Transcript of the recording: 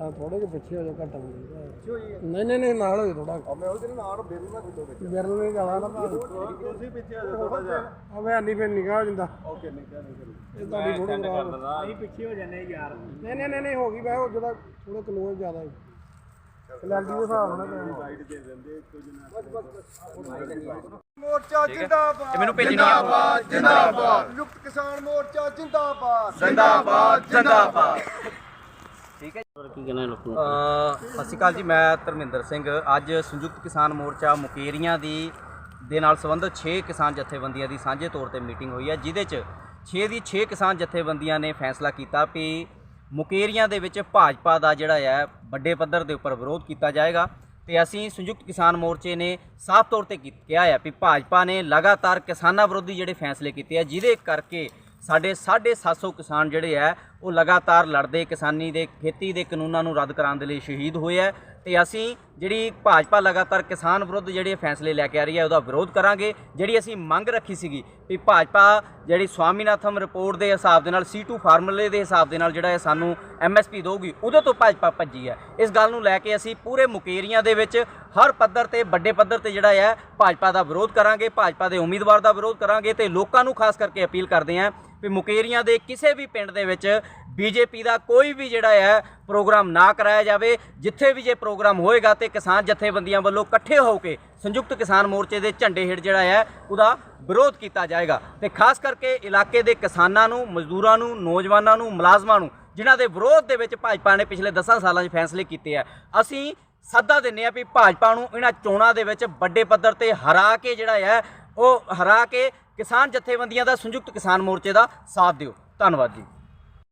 ਆ ਥੋੜੇ ਜਿਹਾ ਪਿੱਛੇ ਹੋ ਜਾ ਘੱਟ ਹੋ ਹੈ ਨਹੀਂ ਨਹੀਂ ਨਹੀਂ ਨਾਲ ਹੋ ਜਾ ਥੋੜਾ ਆ ਮੈਂ ਉਹਦੇ ਨਾਲ ਬਿਲ ਨਾ ਕਿਤੋਂ ਵਿੱਚ ਬਿਰਲ ਨਹੀਂ ਜਾਣਾ ਨਾ। ਤੁਸੀਂ ਪਿੱਛੇ ਆ ਜਾਓ ਥੋੜਾ ਜਿਹਾ। ਆ ਮੈਂ ਨਹੀਂ ਫਿਰ ਨਿਗਾਹ ਹੋ ਜਾਂਦਾ। ਓਕੇ ਨਹੀਂ ਕਿਹਾ ਨਹੀਂ ਕਰੀ ਇਹ ਤੁਹਾਡੀ ਫੋਟੋ ਖਰਾਬ ਅਸੀਂ ਪਿੱਛੇ ਹੋ ਜਾਂਦੇ ਯਾਰ। ਨਹੀਂ ਨਹੀਂ ਨਹੀਂ ਨਹੀਂ ਹੋ ਗਈ ਵੈ ਉਹ ਜਿਹਦਾ ਥੋੜਾ ਕਲੋਜ਼ ਜ਼ਿਆਦਾ ਹੈ ਕਲੈਰਿਟੀ ਦੇ ਹਿਸਾਬ ਨਾਲ ਪੈਣਾ। ਸਾਈਡ ਦੇ ਦਿੰਦੇ ਇੱਕੋ ਜਿਹਾ ਮੋਰਚਾ ਜਿੰਦਾਬਾਦ। ਮੈਨੂੰ ਭੇਜਣੀ। ਆ ਜਿੰਦਾਬਾਦ। ਯੁਕਤ ਕਿਸਾਨ ਮੋਰਚਾ ਜਿੰਦਾਬਾਦ। ਜਿੰਦਾਬਾਦ ਜਿੰਦਾਬਾਦ। ਕੀ ਕਹਿਣਾ ਲੋਕਾਂ ਅ, ਸਤਿ ਸ਼੍ਰੀ ਅਕਾਲ ਜੀ ਮੈਂ ਧਰਮਿੰਦਰ ਸਿੰਘ। ਅੱਜ ਸੰਯੁਕਤ ਕਿਸਾਨ ਮੋਰਚਾ ਮੁਕੇਰੀਆਂ ਦੀ ਦੇ ਨਾਲ ਸੰਬੰਧਿਤ 6 ਕਿਸਾਨ ਜਥੇਬੰਦੀਆਂ ਦੀ ਸਾਂਝੇ ਤੌਰ ਤੇ ਮੀਟਿੰਗ ਹੋਈ ਹੈ ਜਿਹਦੇ 'ਚ 6 ਦੀ 6 ਕਿਸਾਨ ਜਥੇਬੰਦੀਆਂ ਨੇ ਫੈਸਲਾ ਕੀਤਾ ਵੀ ਮੁਕੇਰੀਆਂ ਦੇ ਵਿੱਚ ਭਾਜਪਾ ਦਾ ਜਿਹੜਾ ਹੈ ਵੱਡੇ ਪੱਧਰ ਦੇ ਉੱਪਰ ਵਿਰੋਧ ਕੀਤਾ ਜਾਏਗਾ। ਤੇ ਅਸੀਂ ਸੰਯੁਕਤ ਕਿਸਾਨ ਮੋਰਚੇ ਨੇ ਸਾਫ਼ ਤੌਰ ਤੇ ਕੀ- ਕਿਹਾ ਹੈ ਵੀ ਭਾਜਪਾ ਨੇ ਲਗਾਤਾਰ ਕਿਸਾਨਾਂ ਵਿਰੋਧੀ ਜਿਹੜੇ ਫੈਸਲੇ ਕੀਤੇ ਆ ਜਿਹਦੇ ਕਰਕੇ ਸਾਡੇ 750 ਕਿਸਾਨ ਜਿਹੜੇ ਆ, ਉਹ ਲਗਾਤਾਰ ਲੜਦੇ ਕਿਸਾਨੀ ਦੇ, ਖੇਤੀ ਦੇ ਕਾਨੂੰਨਾਂ ਨੂੰ ਰੱਦ ਕਰਾਉਣ ਦੇ ਲਈ ਸ਼ਹੀਦ ਹੋਏ ਆ ਤੇ ਅਸੀਂ ਜਿਹੜੀ ਭਾਜਪਾ ਲਗਾਤਾਰ ਕਿਸਾਨ ਵਿਰੁੱਧ ਜਿਹੜੇ ਫੈਸਲੇ ਲੈ ਕੇ ਆ ਰਹੀ ਹੈ ਉਹਦਾ ਵਿਰੋਧ ਕਰਾਂਗੇ। ਜਿਹੜੀ ਅਸੀਂ ਮੰਗ ਰੱਖੀ ਸੀਗੀ ਵੀ ਭਾਜਪਾ ਜਿਹੜੀ ਸਵਾਮੀਨਾਥਨ ਰਿਪੋਰਟ ਦੇ ਹਿਸਾਬ ਦੇ ਨਾਲ C2 ਫਾਰਮੂਲੇ ਦੇ ਹਿਸਾਬ ਦੇ ਨਾਲ ਜਿਹੜਾ ਹੈ ਸਾਨੂੰ MSP ਦੇਊਗੀ, ਉਹਦੇ ਤੋਂ ਭਾਜਪਾ ਭੱਜੀ ਹੈ ਇਸ ਗੱਲ ਨੂੰ ਲੈ ਕੇ ਅਸੀਂ ਪੂਰੇ ਮੁਕੇਰੀਆਂ ਦੇ ਵਿੱਚ ਹਰ ਪੱਧਰ ਤੇ, ਵੱਡੇ ਪੱਧਰ ਤੇ ਜਿਹੜਾ ਹੈ ਭਾਜਪਾ ਦਾ ਵਿਰੋਧ ਕਰਾਂਗੇ, ਭਾਜਪਾ ਦੇ ਉਮੀਦਵਾਰ ਦਾ ਵਿਰੋਧ ਕਰਾਂਗੇ ਤੇ ਲੋਕਾਂ ਨੂੰ ਖਾਸ ਕਰਕੇ ਅਪੀਲ ਕਰਦੇ ਹਾਂ ਵੀ ਮੁਕੇਰੀਆਂ ਦੇ ਕਿਸੇ ਵੀ ਪਿੰਡ ਦੇ ਵਿੱਚ ਬੀਜੇਪੀ ਦਾ ਕੋਈ ਵੀ ਜਿਹੜਾ ਹੈ ਪ੍ਰੋਗਰਾਮ ਨਾ ਕਰਾਇਆ ਜਾਵੇ, ਜਿੱਥੇ ਵੀ ਜੇ ਪ੍ਰੋਗਰਾਮ ਹੋਏਗਾ ਤੇ ਕਿਸਾਨ ਜਥੇਬੰਦੀਆਂ ਵੱਲੋਂ ਇਕੱਠੇ ਹੋ ਕੇ ਸੰਯੁਕਤ ਕਿਸਾਨ ਮੋਰਚੇ ਦੇ ਝੰਡੇ ਹੇਠ ਜਿਹੜਾ ਹੈ, ਉਹਦਾ ਵਿਰੋਧ ਕੀਤਾ ਜਾਏਗਾ। ਤੇ ਖਾਸ ਕਰਕੇ ਇਲਾਕੇ ਦੇ ਕਿਸਾਨਾਂ ਨੂੰ, ਮਜ਼ਦੂਰਾਂ ਨੂੰ, ਨੌਜਵਾਨਾਂ ਨੂੰ, ਮੁਲਾਜ਼ਮਾਂ ਨੂੰ, ਜਿਨ੍ਹਾਂ ਦੇ ਵਿਰੋਧ ਦੇ ਵਿੱਚ ਭਾਜਪਾ ਨੇ ਪਿਛਲੇ 10 ਸਾਲਾਂ 'ਚ ਫੈਸਲੇ ਕੀਤੇ ਆ, ਅਸੀਂ ਸੱਦਾ ਦਿੰਨੇ ਆ ਵੀ ਭਾਜਪਾ ਨੂੰ ਇਹਨਾਂ ਚੋਣਾਂ ਦੇ ਵਿੱਚ ਵੱਡੇ ਪੱਧਰ ਤੇ ਹਰਾ ਕੇ ਜਿਹੜਾ ਹੈ, ਉਹ ਹਰਾ ਕੇ ਕਿਸਾਨ ਜਥੇਬੰਦੀਆਂ ਦਾ ਸੰਯੁਕਤ ਕਿਸਾਨ ਮੋਰਚੇ ਦਾ ਸਾਥ ਦਿਓ। ਧੰਨਵਾਦ ਜੀ।